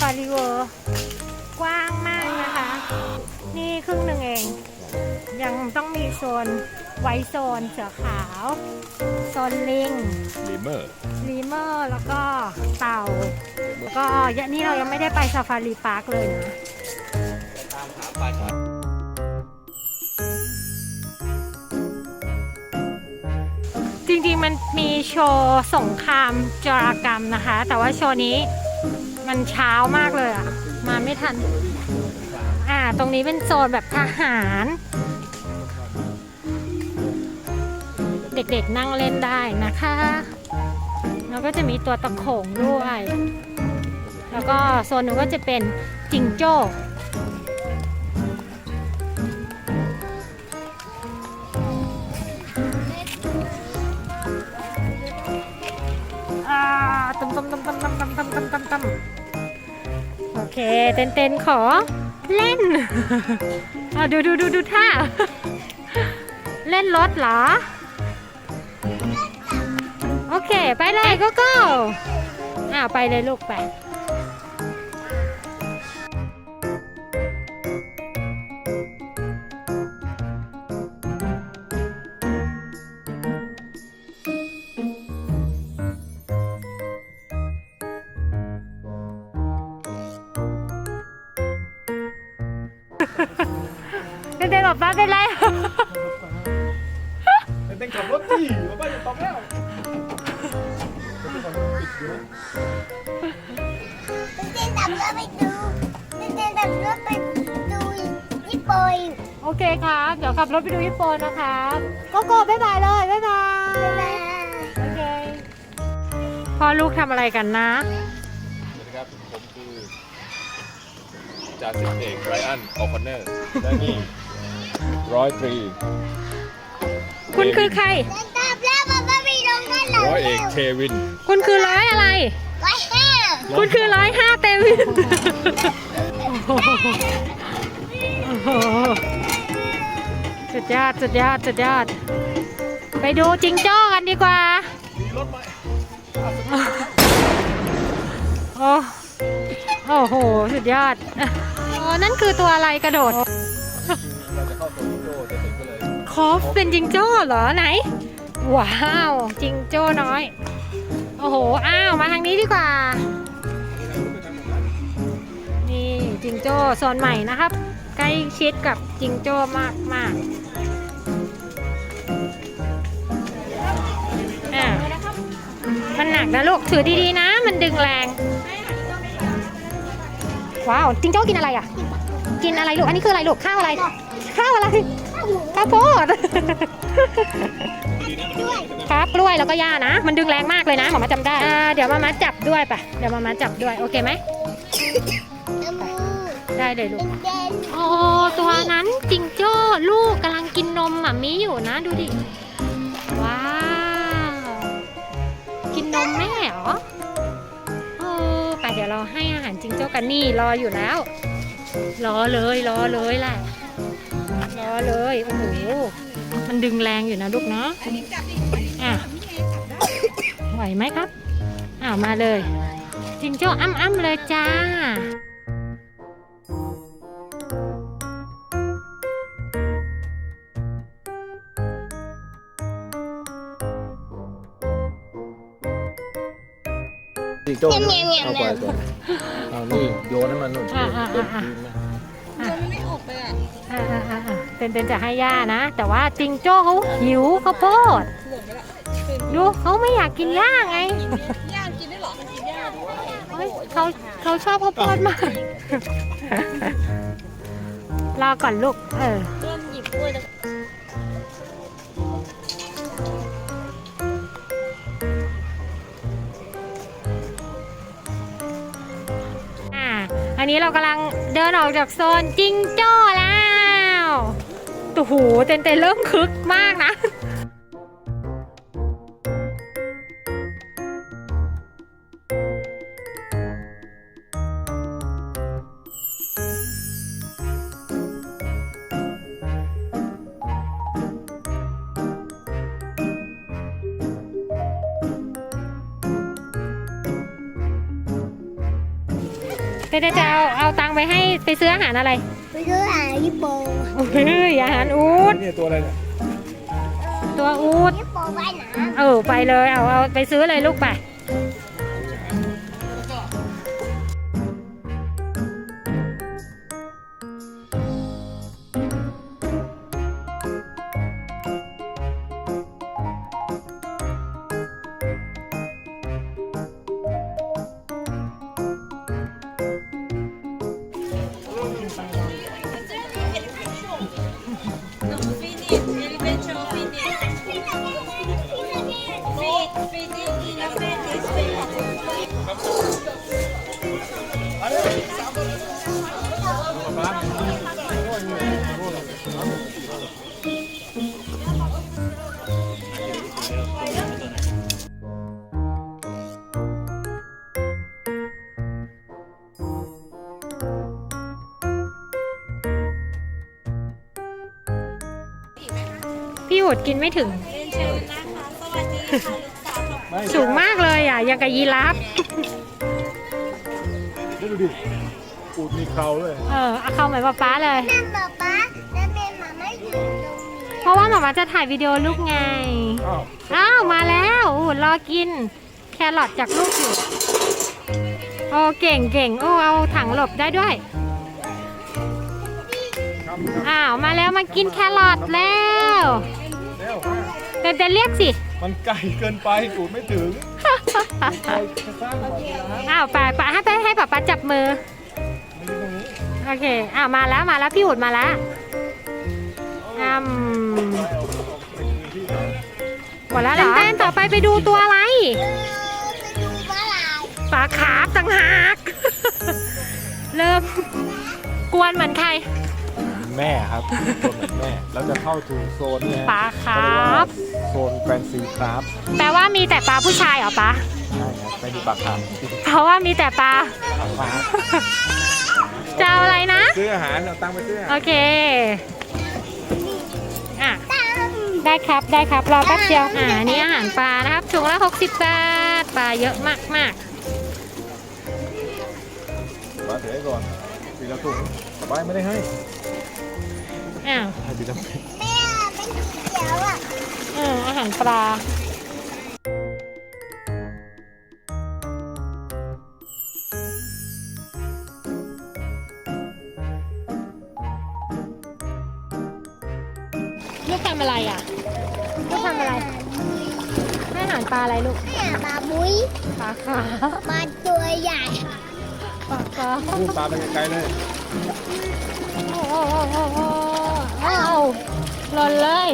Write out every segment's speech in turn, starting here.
ฟารีเวิร์กว้างมากนะคะ นี่ครึ่งหนึ่งเอง ยังต้องมีโซนไวท์โซนเสือขาว โซนลิงลีเมอร์ลีเมอร์แล้วก็เต่า ก็ยะนี่เรายังไม่ได้ไปซาฟารีพาร์คเลยนะ ตามหาปลาครับจริงๆมันมีโชว์สงครามจรากรรมนะคะ แต่ว่าโชว์นี้ มันเช้ามากเลยอะ มาไม่ทัน อ่า ตรงนี้เป็นโซนแบบทหาร เด็กๆนั่งเล่นได้นะคะ แล้วก็จะมีตัวตะโขงด้วย แล้วก็โซนนึงก็จะเป็นจิงโจ้ ตึมตึมตึมตึมตึมตึมตึมตึมตึมตึมโอเค เต้นเต้นขอเล่นเอาดูดูดูดูท่า เล่นรถเหรอ โอเค ไปเลยก็ก็อ้าวไปเลยลูกไป ป้าเป็นไร เต้นขับรถที่ป้าจะตกแล้วเต้นดับรถไปดูเต้นดับรถไปดูญี่ปุ่นโอเคครับเดี๋ยวขับรถไปดูญี่ปุ่นนะครับโกโก้บ๊ายบายเลยบ๊ายบาย โอเค พ่อลูกทำอะไรกันนะ สวัสดีครับ ผมคือจ่าสิบเอกไรอันออคอนเนอร์และนี่ ร้อยตรีคุณคือใครเต้นดับแล้วมันไม่มีลงนั่นหรอร้อยเอกเควินคุณคือร้อยอะไร ไว้ห้าคุณคือร้อยห้าเต็มโอ้โหสุดยอดสุดยอดสุดยอด ไปดูจิงโจ้กันดีกว่าโอ้โอ้โห สุดยอด โอ้นั่นคือตัวอะไรกระโดด คอฟเป็นจิงโจ้เหรอไหน ว้าวจิงโจ้น้อย โอ้โห อ้าว มาทางนี้ดีกว่า นี่จิงโจ้โซนใหม่นะครับ ใกล้ชิดกับจิงโจ้มากมากอะมันหนักนะลูก ถือดีๆนะ มันดึงแรง ว้าวจิงโจ้กินอะไรอะ กินอะไรลูก อันนี้คืออะไรลูก ข้าวอะไร ข้าวอะไร ข้าวโพดครับกล้วยแล้วก็หญ้านะ มันดึงแรงมากเลยนะหมอมาจำได้อ่าเดี๋ยวมามาจับด้วยปะเดี๋ยวมามาจับด้วยโอเคไหมน้ำมูได้เลยลูกเด่นโอ้ตัวนั้นจิงโจ้ลูกกำลังกินนมหมามีอยู่นะดูดิ ว้าว กินนมแม่เหรอเออไปเดี๋ยวเราให้อาหารจิงโจ้กันนี่รออยู่แล้ว รอเลยรอเลยแหละร อเลย โอ้โห มันดึงแรงอยู่นะลูกเนาะอะไหวไหมครับอ้าวมาเลยจิงโจ้อ้ำอ้ำๆเลยจ้าจิงโจ้เอาไปก่อนเอานี่โยนให้มันนู่นอ่าอ่าอ่าอ่าอ่าอ่าอ่าอ่าเต้ นเต้นจะให้ย่านะ แต่ว่าจิงโจ้เขาหิวข้าวโพดดูเขาไม่อยากกินหญ้าไงย่างกินได้เหรอกินย่างด้วยเฮ้ยเขาเขาชอบข้าวโพดมาก รอก่อนลูก เออ เริ่มหยิบกล้วยแล้วอ่าอันนี้เรากำลังเดินออกจากโซนจิงโจ้แล้ว หเต้นเจนเริ่มคึกมากนะเต้นจะเอาเอาตังค์ไปให้ไปซื้ออาหารอะไร ไปซื้ออาหารญี่ปุ่น โอ้ยอาหารอูดนี่ตัวอะไรเนี่ยตัวอูดญี่ปุ่นว่ายน้เออไปเลยเอาเอาไปซื้อเลยลูกไป พี่อุดกินไม่ถึง เรียนเชิญนะคะ สวัสดีค่ะลูกสาวของไม่สูงมากเลยอะ ยังกับยีราฟ ดูดิอูดมีเขาเลยเออเอาเข้าเหมือนป๊าป๊าเลยำนั่นป๊าป๊าแล้วแม่มาไม่อยู่ตรงนี้เพราะว่าหมอมาจะถ่ายวิดีโอลูกไง อ้าวอ้าวมาแล้วอูดรอกิน แครอทจากลูกอยู่ โอ้เก่งเก่งโอ้เอาถังหลบได้ด้วย ครับครับอ้าวมาแล้วมากินแครอทแล้วเร็ว เดินเดินเรียกสิ มันไกลเกินไปอูดไม่ถึงใครจะสร้างมาดีนะอ้าวป่าป่าให้ไปให้ป๊าป๊าจับมือมันอยู่ตรงนี้โอเค อ้าวมาแล้วมาแล้วพี่อุดมาแล้วอืมไปเอาเอาไปคืนที่ไหนหมดแล้วเหรอเต้นต่อไปไปดูตัวอะไรเออไปดูปลาไหลปลาคาร์ฟต่างหาก เริ่ม กวนเหมือนใคร แม่ครับตัวเหมือนแม่แล้วจะเข้าถึงโซนเนี่ยปลาคาร์ฟ โซนแฟนซีครับแปลว่ามีแต่ปลาผู้ชายเหรอปะใช่ครับไม่มีปลาคาร์ฟเพราะว่ามีแต่ปลา ปลาจะเอาอะไรนะ ซื้ออาหารเอาตังค์ไปซื้ออาหาร โอเค อะตั้งได้ครับได้ครับ รอแป๊บเดียว อ่าอันนี่อาหารปลานะครับถุงละ 60 บาท ปลาเยอะมากมากปลาถือให้ก่อน ปีละถุงสบายไม่ได้ให้ๆอ้าวให้ปีละถุงแม่เป็นเขียวอะอืมอาหารปลาลูกทำอะไรอะ ลูกทำอะไรให้อาหารปลาอะไรลูก แม่ปลาบุ้ยปลาขาว ปลาตัวใหญ่ ปลาขาวพูดตาไปไกลๆเลยโอ้โหโอ้โหโอ้โหอ้าวหล่นเลย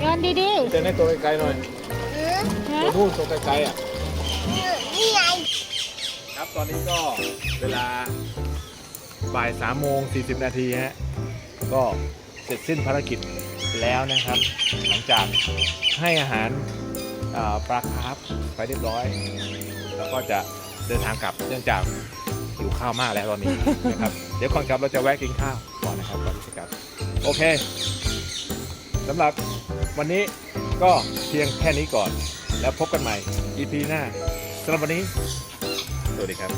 โยนดีเดินให้ตัวไกลๆหน่อยเออๆนะตัวพูดตัวไกลๆอะ นี่ไงครับตอนนี้ก็เวลาบ่ายสามโมงสี่สิบนาทีฮะก็เสร็จสิ้นภารกิจแล้วนะครับ หลังจากให้อาหารอ่าปลาคาร์ฟไปเรียบร้อย แล้วก็จะเดินทางกลับเนื่องจาก หิวข้าวมากแล้วตอนนี้นะครับ เดี๋ยวก่อนกลับเราจะแวะกินข้าวก่อนนะครับก่อนที่จะกลับโอเคสำหรับวันนี้ก็เพียงแค่นี้ก่อน แล้วพบกันใหม่ EP หน้าสำหรับวันนี้ สวัสดีครับ